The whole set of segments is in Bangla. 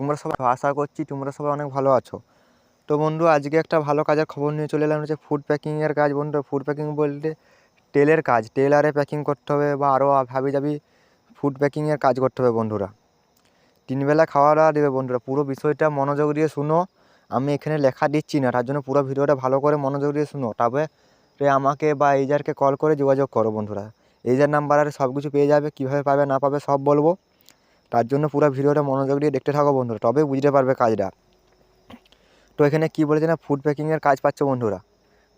তোমরা সবাই আশা করছি, তোমরা সবাই অনেক ভালো আছো। তো বন্ধু, আজকে একটা ভালো কাজের খবর নিয়ে চলে এলাম হচ্ছে ফুড প্যাকিংয়ের কাজ বন্ধু। ফুড প্যাকিং বলতে টেলের কাজ টেলারে প্যাকিং করতে হবে বা আরও ভাবি যাবি ফুড প্যাকিংয়ের কাজ করতে হবে বন্ধুরা। তিনবেলা খাওয়া দাওয়া দেবে বন্ধুরা, পুরো বিষয়টা মনোযোগ দিয়ে শুনো। আমি এখানে লেখা দিচ্ছি না, তার জন্য পুরো ভিডিওটা ভালো করে মনোযোগ দিয়ে শুনো। তবে আমাকে বা এইজারকে কল করে যোগাযোগ করো বন্ধুরা। এইজার নাম্বারে সব কিছু পেয়ে যাবে, কীভাবে পাবে না পাবে সব বলব। তার জন্য পুরো ভিডিওটা মনোযোগ দিয়ে দেখতে থাকো বন্ধুরা, তবেই বুঝতে পারবে কাজটা। তো এখানে কী বলেছে না ফুড প্যাকিংয়ের কাজ পাচ্ছ বন্ধুরা।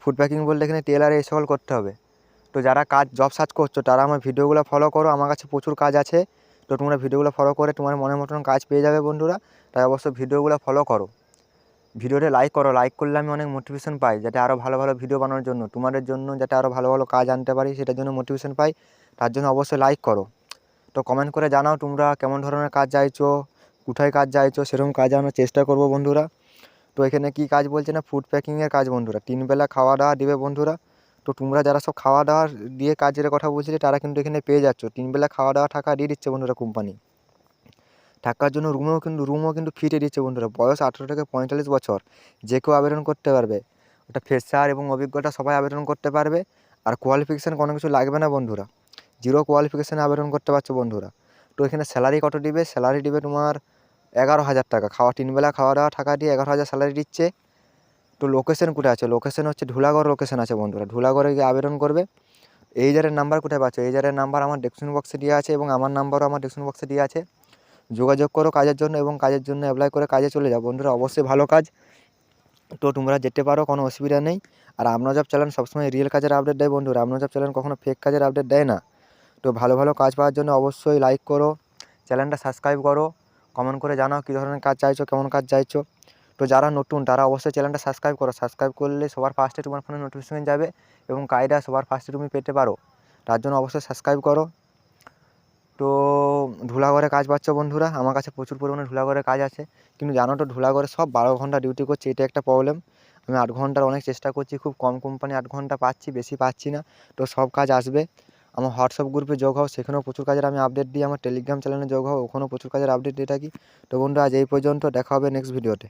ফুড প্যাকিং বলতে এখানে টেলারে এই সকল করতে হবে। তো যারা কাজ জব সার্চ করছ, তারা আমার ভিডিওগুলো ফলো করো, আমার কাছে প্রচুর কাজ আছে। তো তোমরা ভিডিওগুলো ফলো করে তোমার মনের মতন কাজ পেয়ে যাবে বন্ধুরা, তাই অবশ্যই ভিডিওগুলো ফলো করো। ভিডিওটা লাইক করো লাইক করলে আমি অনেক মোটিভেশন পাই, যাতে আরও ভালো ভালো ভিডিও বানানোর জন্য, তোমাদের জন্য যাতে আরও ভালো ভালো কাজ আনতে পারি, সেটার জন্য মোটিভেশন পাই, তার জন্য অবশ্যই লাইক করো। তো কমেন্ট করে জানাও তোমরা কেমন ধরনের কাজ চাইছো, কোথায় কাজ চাইছো, সেরকম কাজ আনার চেষ্টা করব বন্ধুরা। তো এখানে কী কাজ বলছে না ফুড প্যাকিংয়ের কাজ বন্ধুরা। তিন বেলা খাওয়া দাওয়া দিবে বন্ধুরা। তো তোমরা যারা সব খাওয়া দাওয়ার দিয়ে কাজের কথা বলছিলে, তারা কিন্তু এখানে পেয়ে যাচ্ছ। তিন বেলা খাওয়া দাওয়া থাকা দিয়ে দিচ্ছে বন্ধুরা কোম্পানি থাকার জন্য রুমেও কিন্তু রুমও কিন্তু ফিটে দিচ্ছে বন্ধুরা। বয়স আঠেরো থেকে পঁয়তাল্লিশ বছর। যে কেউ আবেদন করতে পারবে। ওটা ফ্রেশার এবং অভিজ্ঞতা সবাই আবেদন করতে পারবে। আর কোয়ালিফিকেশান কোনো কিছু লাগবে না বন্ধুরা। জিরো কোয়ালিফিকেশানে আবেদন করতে পারছ বন্ধুরা। তো এখানে স্যালারি কত দিবে? স্যালারি দিবে তোমার এগারো হাজার টাকা। খাওয়া তিনবেলা খাওয়া দাওয়া টাকা দিয়ে এগারো হাজার স্যালারি দিচ্ছে। তো লোকেশন কোথায় আছে? লোকেশন হচ্ছে ধুলাগড় লোকেশন আছে বন্ধুরা। ধুলাগড়ে গিয়ে আবেদন করবে। এই জারের নাম্বার কোথায় পাচ্ছ? এই জারের নাম্বার আমার ডেসক্রিপশন বক্সে দেওয়া আছে এবং আমার নাম্বারও আমার ডেসক্রিপশন বক্সে দেওয়া আছে। যোগাযোগ করো কাজের জন্য এবং কাজের জন্য অ্যাপ্লাই করে কাজে চলে যাও। বন্ধুরা, অবশ্যই ভালো কাজ। তো তোমরা যেতে পারো, কোনো অসুবিধা নেই। আর আপনার জব চ্যানেল সবসময় রিয়েল কাজের আপডেট দেয় বন্ধুরা। আপনার জব চ্যানেল কখনো ফেক কাজের আপডেট দেয় না। তো ভালো ভালো কাজ পাওয়ার জন্য অবশ্যই লাইক করো চ্যানেলটা সাবস্ক্রাইব করো কমেন্ট করে জানাও কী ধরনের কাজ চাইছো, কেমন কাজ চাইছো। তো যারা নতুন, তারা অবশ্যই চ্যানেলটা সাবস্ক্রাইব করো। সাবস্ক্রাইব করলে সবার ফার্স্টে তোমার ফোনে নোটিফিকেশন যাবে এবং কাজটা সবার ফার্স্টে তুমি পেতে পারো। তার জন্য অবশ্যই সাবস্ক্রাইব করো। তো ধুলাঘরে কাজ পাচ্ছ বন্ধুরা? আমার কাছে প্রচুর পরিমাণে ধুলাগড়ে কাজ আছে। কিন্তু জানো তো, ধুলাঘরে সব বারো ঘণ্টা ডিউটি করছে, এটা একটা প্রবলেম আমি আট ঘণ্টার অনেক চেষ্টা করছি, খুব কম কোম্পানি আট ঘণ্টা পাচ্ছি, বেশি পাচ্ছি না। তো সব কাজ আসবে। আমার হোয়াটসঅ্যাপ গ্রুপে যোগ হও, সেখানেও প্রচুর কাজের আমি আপডেট দিই, আমার টেলিগ্রাম চ্যানেলে যোগ হও, ওখানেও প্রচুর কাজের আপডেট দিয়ে থাকি। তো বন্ধু আজ এই পর্যন্ত, দেখা হবে নেক্সট ভিডিওতে